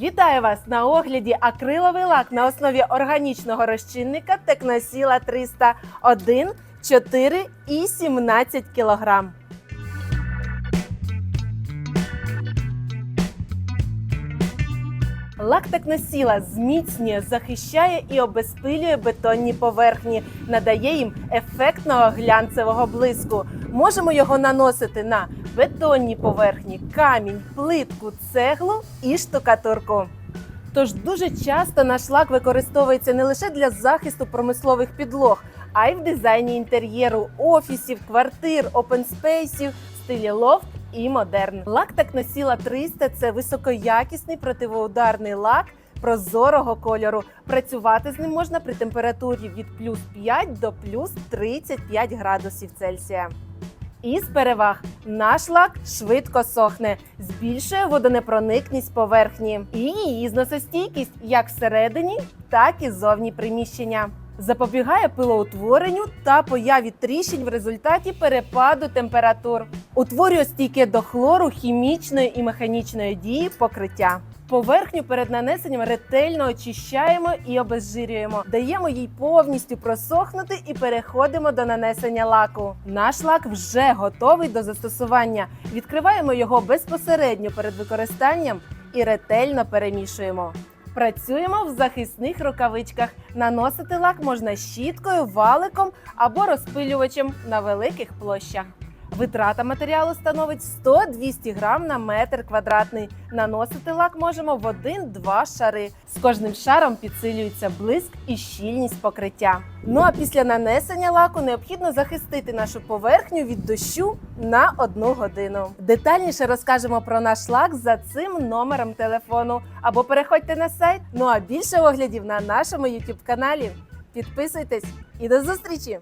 Вітаю вас на огляді акриловий лак на основі органічного розчинника Текносіла 301, 4 і 17 кг. Лак Текносіла зміцнює, захищає і обезпилює бетонні поверхні, надає їм ефектного глянцевого блиску. Можемо його наносити на бетонні поверхні, камінь, плитку, цеглу і штукатурку. Тож дуже часто наш лак використовується не лише для захисту промислових підлог, а й в дизайні інтер'єру, офісів, квартир, опенспейсів, стилі лофт і модерн. Лак Техносіла 300 – це високоякісний противоударний лак прозорого кольору. Працювати з ним можна при температурі від плюс 5 до плюс 35 градусів Цельсія. Із переваг наш лак швидко сохне, збільшує водонепроникність поверхні і її зносостійкість як всередині, так і зовні приміщення. Запобігає пилоутворенню та появі тріщин в результаті перепаду температур. Утворює стійке до хлору хімічної і механічної дії покриття. Поверхню перед нанесенням ретельно очищаємо і обезжирюємо. Даємо їй повністю просохнути і переходимо до нанесення лаку. Наш лак вже готовий до застосування. Відкриваємо його безпосередньо перед використанням і ретельно перемішуємо. Працюємо в захисних рукавичках. Наносити лак можна щіткою, валиком або розпилювачем на великих площах. Витрата матеріалу становить 100-200 грам на метр квадратний. Наносити лак можемо в один-два шари. З кожним шаром підсилюється блиск і щільність покриття. Ну а після нанесення лаку необхідно захистити нашу поверхню від дощу на одну годину. Детальніше розкажемо про наш лак за цим номером телефону. Або переходьте на сайт. Ну а більше оглядів на нашому YouTube каналі. Підписуйтесь і до зустрічі!